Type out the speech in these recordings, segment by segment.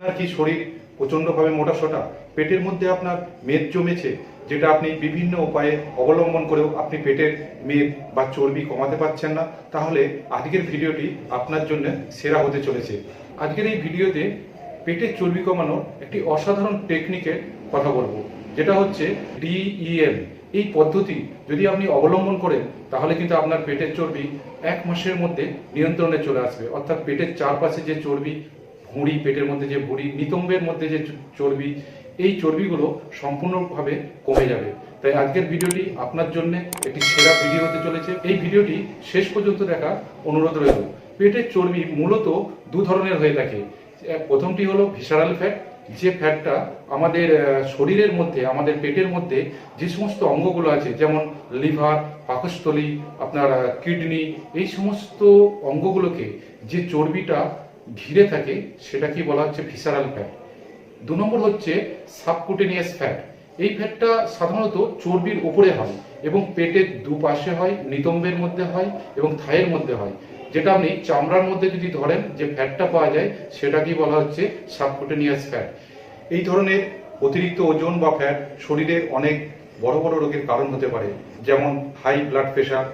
আপনার কি শরীর প্রচণ্ডভাবে মোটা সোটা পেটের মধ্যে আপনার মেদ জমেছে, যেটা আপনি বিভিন্ন উপায়ে অবলম্বন করেও আপনি পেটের মেদ বা চর্বি কমাতে পারছেন না, তাহলে আজকের ভিডিওটি আপনার জন্য সেরা হতে চলেছে। আজকের এই ভিডিওতে পেটের চর্বি কমানোর একটি অসাধারণ টেকনিকের কথা বলব, যেটা হচ্ছে ডিইএম। এই পদ্ধতি যদি আপনি অবলম্বন করেন, তাহলে কিন্তু আপনার পেটের চর্বি এক মাসের মধ্যে নিয়ন্ত্রণে চলে আসবে। অর্থাৎ পেটের চারপাশে যে চর্বি ভুঁড়ি, পেটের মধ্যে যে ভুঁড়ি, নিতম্বের মধ্যে যে চর্বি, এই চর্বিগুলো সম্পূর্ণভাবে কমে যাবে। তাই আজকের ভিডিওটি আপনার জন্য একটি সেরা ভিডিও হতে চলেছে। এই ভিডিওটি শেষ পর্যন্ত দেখা অনুরোধ রইল। পেটের চর্বি মূলত দু ধরনের হয়ে থাকে। প্রথমটি হলো ভিসারাল ফ্যাট যে ফ্যাটটা আমাদের শরীরের মধ্যে, আমাদের পেটের মধ্যে যে সমস্ত অঙ্গগুলো আছে, যেমন লিভার, পাকস্থলী, আপনার কিডনি, এই সমস্ত অঙ্গগুলোকে যে চর্বিটা ঘিরে থাকে সেটাকে বলা হচ্ছে ভিসারাল ফ্যাট দু নম্বর হচ্ছে সাবকুটেনিয়াস ফ্যাট এই ফ্যাটটা সাধারণত চর্বির উপরে হয় এবং পেটের দুপাশে হয়, নিতম্বের মধ্যে হয় এবং থায়ের মধ্যে হয়। যেটা আপনি চামড়ার মধ্যে যদি ধরেন, যে ফ্যাটটা পাওয়া যায়, সেটাকেই বলা হচ্ছে সাবকুটেনিয়াস ফ্যাট এই ধরনের অতিরিক্ত ওজন বা ফ্যাট শরীরের অনেক বড় বড় রোগের কারণ হতে পারে, যেমন high blood pressure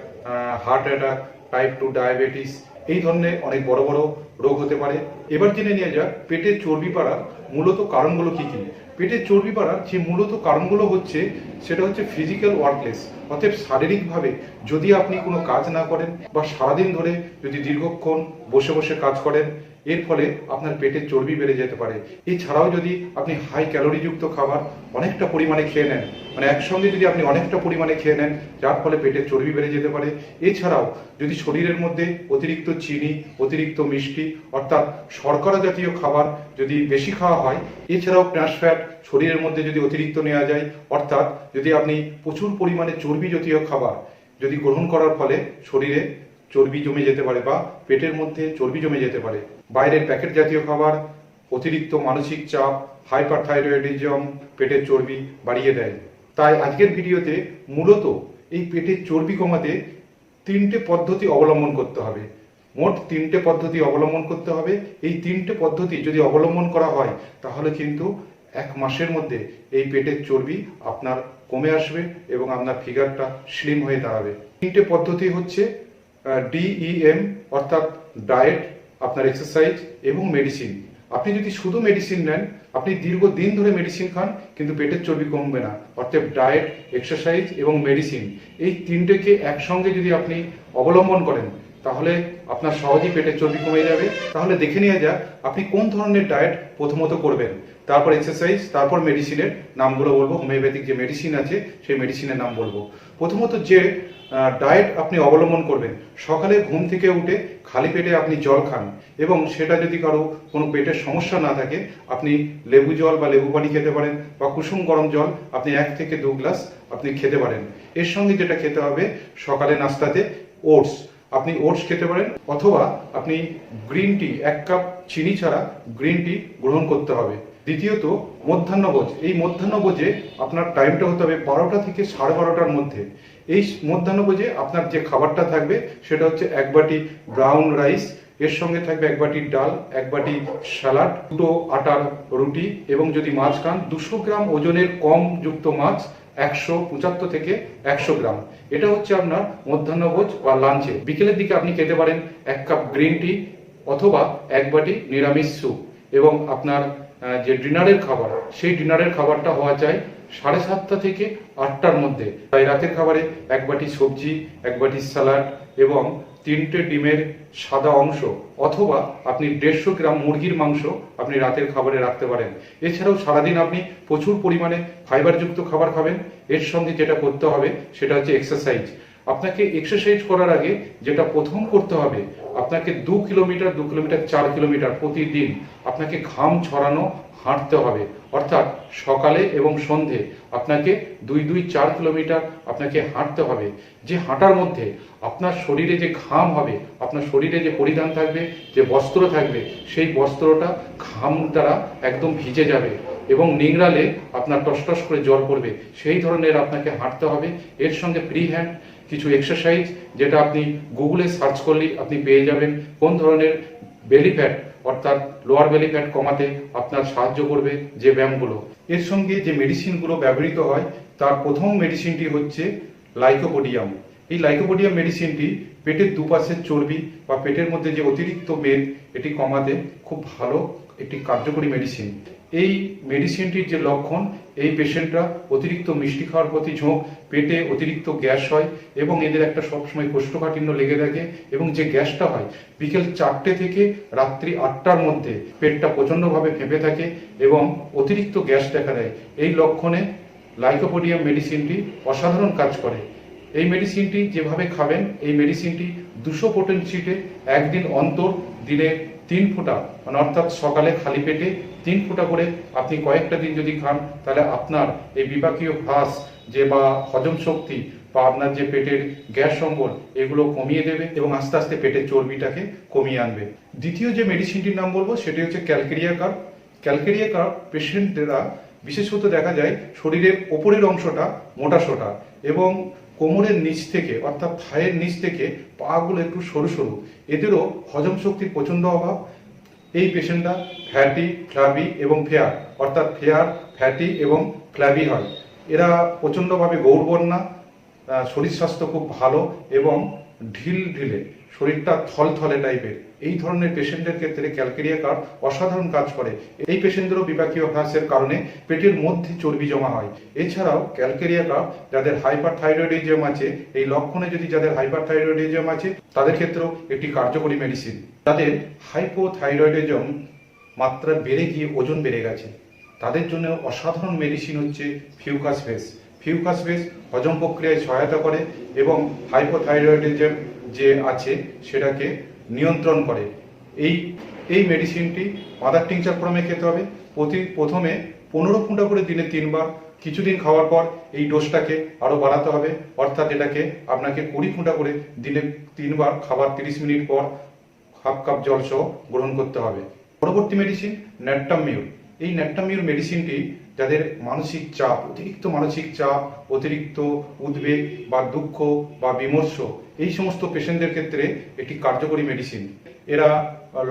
heart attack type two diabetes এই ধরনের অনেক বড় বড় রোগ হতে পারে। এবার জেনে নিয়ে যাক, পেটের চর্বি পাড়ার মূলত কারণগুলো কি কি? পেটের চর্বি বাড়ার যে মূলত কারণগুলো হচ্ছে, সেটা হচ্ছে ফিজিক্যাল ওয়ার্কলেস অর্থাৎ শারীরিকভাবে যদি আপনি কোনো কাজ না করেন বা সারাদিন ধরে যদি দীর্ঘক্ষণ বসে বসে কাজ করেন এর ফলে আপনার পেটের চর্বি বেড়ে যেতে পারে। এছাড়াও যদি আপনি হাই ক্যালোরিযুক্ত খাবার অনেকটা পরিমাণে খেয়ে নেন মানে একসঙ্গে যদি আপনি অনেকটা পরিমাণে খেয়ে নেন, যার ফলে পেটের চর্বি বেড়ে যেতে পারে। এছাড়াও যদি শরীরের মধ্যে অতিরিক্ত চিনি, অতিরিক্ত মিষ্টি, অর্থাৎ শর্করা জাতীয় খাবার যদি বেশি খাওয়া হয়, এছাড়াও ট্রান্স ফ্যাট শরীরের মধ্যে যদি অতিরিক্ত নেওয়া যায়, অর্থাৎ যদি আপনি প্রচুর পরিমাণে চর্বি জাতীয় খাবার যদি গ্রহণ করার ফলে শরীরে চর্বি জমে যেতে পারে বা পেটের মধ্যে চর্বি জমে যেতে পারে। বাইরের প্যাকেট জাতীয় খাবার, অতিরিক্ত মানসিক চাপ হাইপার থাইরয়েডিজম পেটের চর্বি বাড়িয়ে দেয়। তাই আজকের ভিডিওতে মূলত এই পেটের চর্বি কমাতে তিনটে পদ্ধতি অবলম্বন করতে হবে। মোট তিনটে পদ্ধতি অবলম্বন করতে হবে। এই তিনটে পদ্ধতি যদি অবলম্বন করা হয়, তাহলে কিন্তু এক মাসের মধ্যে এই পেটের চর্বি আপনার কমে আসবে এবং আপনার ফিগারটা স্লিম হয়ে দাঁড়াবে। তিনটে পদ্ধতি হচ্ছে ডিইএম অর্থাৎ ডায়েট, আপনার এক্সারসাইজ এবং মেডিসিন। আপনি যদি শুধু মেডিসিন নেন, আপনি দীর্ঘদিন ধরে মেডিসিন খান, কিন্তু পেটের চর্বি কমবে না। অর্থাৎ ডায়েট, এক্সারসাইজ এবং মেডিসিন, এই তিনটেকে একসঙ্গে যদি আপনি অবলম্বন করেন তাহলে আপনার সহজেই পেটের চর্বি কমে যাবে। তাহলে দেখে নিয়ে যাক আপনি কোন ধরনের ডায়েট প্রথমত করবেন। তারপর এক্সারসাইজ তারপর মেডিসিনের নামগুলো বলব হোমিওপ্যাথিক যে মেডিসিন আছে, সেই মেডিসিনের নাম বলব। প্রথমত যে ডায়েট আপনি অবলম্বন করবেন, সকালে ঘুম থেকে উঠে খালি পেটে আপনি জল খান এবং সেটা যদি কারও কোনো পেটের সমস্যা না থাকে, আপনি লেবু জল বা লেবু পানি খেতে পারেন বা কুসুম গরম জল আপনি এক থেকে দু গ্লাস আপনি খেতে পারেন। এর সঙ্গে যেটা খেতে হবে, সকালে নাস্তাতে ওটস। আপনি ওটস খেতে পারেন, অথবা আপনি গ্রিন টি, এক কাপ চিনি ছাড়া গ্রিন টি গ্রহণ করতে হবে। দ্বিতীয়ত মধ্যাহ্নভোজ এই মধ্যাহ্নভোজে আপনার টাইমটা হতে হবে বারোটা থেকে সাড়ে বারোটার মধ্যে। এই মধ্যাহ্নভোজে আপনার যে খাবারটা থাকবে, সেটা হচ্ছে এক বাটি ব্রাউন রাইস এর সঙ্গে থাকবে এক বাটি ডাল, এক বাটি স্যালাড দুটো আটার রুটি এবং যদি মাছ খান, দুশো গ্রাম ওজনের কম যুক্ত মাছ একশো পঁচাত্তর থেকে একশো গ্রাম। এটা হচ্ছে আপনার মধ্যাহ্নভোজ বা লাঞ্চে বিকেলের দিকে আপনি খেতে পারেন এক কাপ গ্রিন টি অথবা এক বাটি নিরামিষ স্যুপ এবং আপনার যে ডিনারের খাবার, সেই ডিনারের খাবারটা হওয়া চাই সাড়ে সাতটা থেকে আটটার মধ্যে। তাই রাতের খাবারে এক বাটি সবজি, এক বাটি স্যালাড এবং তিনটে ডিমের সাদা অংশ অথবা আপনি দেড়শো গ্রাম মুরগির মাংস আপনি রাতের খাবারে রাখতে পারেন। এছাড়াও সারাদিন আপনি প্রচুর পরিমাণে ফাইবারযুক্ত খাবার খাবেন। এর সঙ্গে যেটা করতে হবে সেটা হচ্ছে এক্সারসাইজ আপনাকে এক্সারসাইজ করার আগে যেটা প্রথম করতে হবে, আপনাকে দু কিলোমিটার দু কিলোমিটার, চার কিলোমিটার প্রতিদিন আপনাকে ঘাম ছড়ানো হাঁটতে হবে। অর্থাৎ সকালে এবং সন্ধে আপনাকে দুই দুই চার কিলোমিটার আপনাকে হাঁটতে হবে। যে হাঁটার মধ্যে আপনার শরীরে যে ঘাম হবে, আপনার শরীরে যে পরিধান থাকবে, যে বস্ত্র থাকবে, সেই বস্ত্রটা ঘাম দ্বারা একদম ভিজে যাবে এবং নিংড়ালে আপনার টসটস করে জল পড়বে। সেই ধরনের আপনাকে হাঁটতে হবে। এর সঙ্গে ফ্রি হ্যান্ড কিছু এক্সারসাইজ যেটা আপনি গুগলে সার্চ করলেই আপনি পেয়ে যাবেন। কোন ধরনের বেলি ফ্যাট অর্থাৎ লোয়ার বেলি ফ্যাট কমাতে আপনার সাহায্য করবে যে ব্যায়ামগুলো। এর সঙ্গে যে মেডিসিনগুলো ব্যবহৃত হয়, তার প্রথম মেডিসিনটি হচ্ছে লাইকোপোডিয়াম এই লাইকোপোডিয়াম মেডিসিনটি পেটের দুপাশের চর্বি বা পেটের মধ্যে যে অতিরিক্ত মেদ, এটি কমাতে খুব ভালো একটি কার্যকরী মেডিসিন এই মেডিসিনটির যে লক্ষণ এই পেশেন্টরা অতিরিক্ত মিষ্টি খাওয়ার প্রতি ঝোঁক, পেটে অতিরিক্ত গ্যাস হয় এবং এদের একটা সবসময় কোষ্ঠকাঠিন্য লেগে থাকে এবং যে গ্যাসটা হয়, বিকেল চারটে থেকে রাত্রি আটটার মধ্যে পেটটা প্রচণ্ডভাবে ফেঁপে থাকে এবং অতিরিক্ত গ্যাস দেখা দেয়। এই লক্ষণে লাইকোপোডিয়াম মেডিসিনটি অসাধারণ কাজ করে। এই মেডিসিনটি যেভাবে খাবেন, এই মেডিসিনটি দুশো পোটেন্সিতে একদিন অন্তর দিনে তিন ফোঁটা মানে অর্থাৎ সকালে খালি পেটে তিন ফোঁটা করে আপনি কয়েকটা দিন যদি খান, তাহলে আপনার এই বিপাকীয় হ্রাস যে বা হজম শক্তি বা আপনার যে পেটের গ্যাস অম্বল এগুলো কমিয়ে দেবে এবং আস্তে আস্তে পেটের চর্বিটাকে কমিয়ে আনবে। দ্বিতীয় যে মেডিসিনটির নাম বলব, সেটি হচ্ছে ক্যালকেরিয়া কার্প ক্যালকেরিয়া কার্প পেশেন্টরা বিশেষত দেখা যায় শরীরের ওপরের অংশটা মোটা সোটা এবং কোমরের নিচ থেকে, অর্থাৎ থায়ের নিচ থেকে পাগুলো একটু সরু সরু। এদেরও হজম শক্তির প্রচণ্ড অভাব। এই পেশেন্টরা ফ্যাটি ফ্ল্যাবি এবং ফেয়ার, অর্থাৎ ফেয়ার, ফ্যাটি এবং ফ্ল্যাবি হয়। এরা প্রচণ্ডভাবে গৌরবন্যা শরীর স্বাস্থ্য খুব ভালো এবং ঢিল ঢিলে। শরীরটা থলথলে টাইপের এই ধরনের পেশেন্টের ক্ষেত্রে ক্যালকেরিয়া কার্ড অসাধারণ কাজ করে। এই পেশেন্টদেরও বিপাকীয় হ্রাসের কারণে পেটের মধ্যে চর্বি জমা হয়। এছাড়াও ক্যালকেরিয়া কার্ড যাদের হাইপার থাইরয়েডিজম আছে, এই লক্ষণে যদি যাদের হাইপার থাইরয়েডিজম আছে, তাদের ক্ষেত্রেও একটি কার্যকরী মেডিসিন যাদের হাইপোথাইরয়েডিজম মাত্রা বেড়ে গিয়ে ওজন বেড়ে গেছে, তাদের জন্য অসাধারণ মেডিসিন হচ্ছে ফিউকাস ফেস ফিউকাস ফেস হজম প্রক্রিয়ায় সহায়তা করে এবং হাইপোথাইরয়েডিজম যে আছে সেটাকে নিয়ন্ত্রণ করে। এই এই মেডিসিনটি মাদার টিংচার ক্রমে খেতে হবে। প্রতি, প্রথমে পনেরো ফুটা করে দিনে তিনবার, কিছুদিন খাওয়ার পর এই ডোজটাকে আরও বাড়াতে হবে। অর্থাৎ এটাকে আপনাকে কুড়ি ফুটা করে দিনে তিনবার খাবার তিরিশ মিনিট পর হাফ কাপ জল সহ গ্রহণ করতে হবে। পরবর্তী মেডিসিন ন্যাট্টামিউর এই ন্যাট্টামিউর মেডিসিনটি যাদের মানসিক চাপ, অতিরিক্ত মানসিক চাপ, অতিরিক্ত উদ্বেগ বা দুঃখ বা বিমর্ষ, এই সমস্ত পেশেন্টদের ক্ষেত্রে একটি কার্যকরী মেডিসিন এরা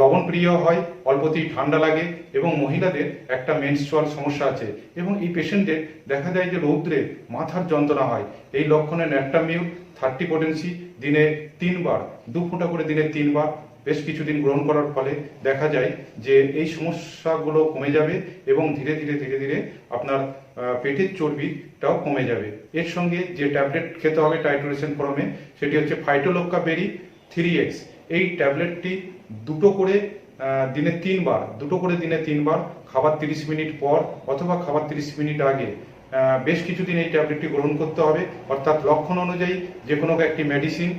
লবণ প্রিয় হয়, অল্পতেই ঠান্ডা লাগে এবং মহিলাদের একটা মেনস্ট্রুয়াল সমস্যা আছে এবং এই পেশেন্টদের দেখা যায় যে রৌদ্রে মাথার যন্ত্রণা হয়। এই লক্ষণে ন্যাট্টামিউর থার্টি পোটেন্সি দিনে তিনবার, দু ফোঁটা করে দিনে তিনবার বেশ কিছুদিন গ্রহণ করার ফলে দেখা যায় যে এই সমস্যাগুলো কমে যাবে এবং ধীরে ধীরে ধীরে ধীরে আপনার পেটের চর্বিটাও কমে যাবে। এর সঙ্গে যে ট্যাবলেট খেতে হবে টাইট্রেশন ফর্মে সেটি হচ্ছে ফাইটোলোক্কা বেরি থ্রি এক্স। এই ট্যাবলেটটি দুটো করে দিনে তিনবার, দুটো করে দিনে তিনবার, খাবার তিরিশ মিনিট পর অথবা খাবার তিরিশ মিনিট আগে বেশ কিছুদিন এই ট্যাবলেটটি গ্রহণ করতে হবে। অর্থাৎ লক্ষণ অনুযায়ী যে কোনো একটি মেডিসিন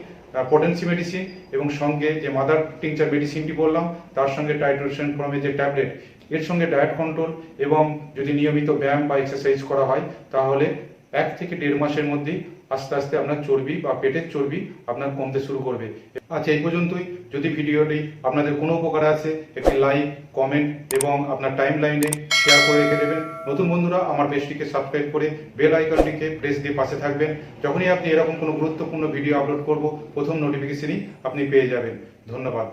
পোটেন্সি মেডিসিন এবং সঙ্গে যে মাদার টিংচার মেডিসিনটি বললাম, তার সঙ্গে টাইট্রোশন ফর্মে যে ট্যাবলেট এর সঙ্গে ডায়েট কন্ট্রোল এবং যদি নিয়মিত ব্যায়াম বা এক্সারসাইজ করা হয়, তাহলে এক থেকে দেড় মাসের মধ্যেই আস্তে আস্তে আপনার চর্বি বা পেটের চর্বি আপনার কমতে শুরু করবে। আচ্ছা এই পর্যন্তই। যদি ভিডিওটি আপনাদের কোনো উপকার আছে একটি লাইক, কমেন্ট এবং আপনার টাইম লাইনে শেয়ার করে রেখে দেবেন। নতুন বন্ধুরা, আমার পেজটিকে সাবস্ক্রাইব করে বেল আইকনটিকে প্রেস দিয়ে পাশে থাকবেন। যখনই আপনি এরকম কোনো গুরুত্বপূর্ণ ভিডিও আপলোড করব, প্রথম নোটিফিকেশনই আপনি পেয়ে যাবেন। ধন্যবাদ।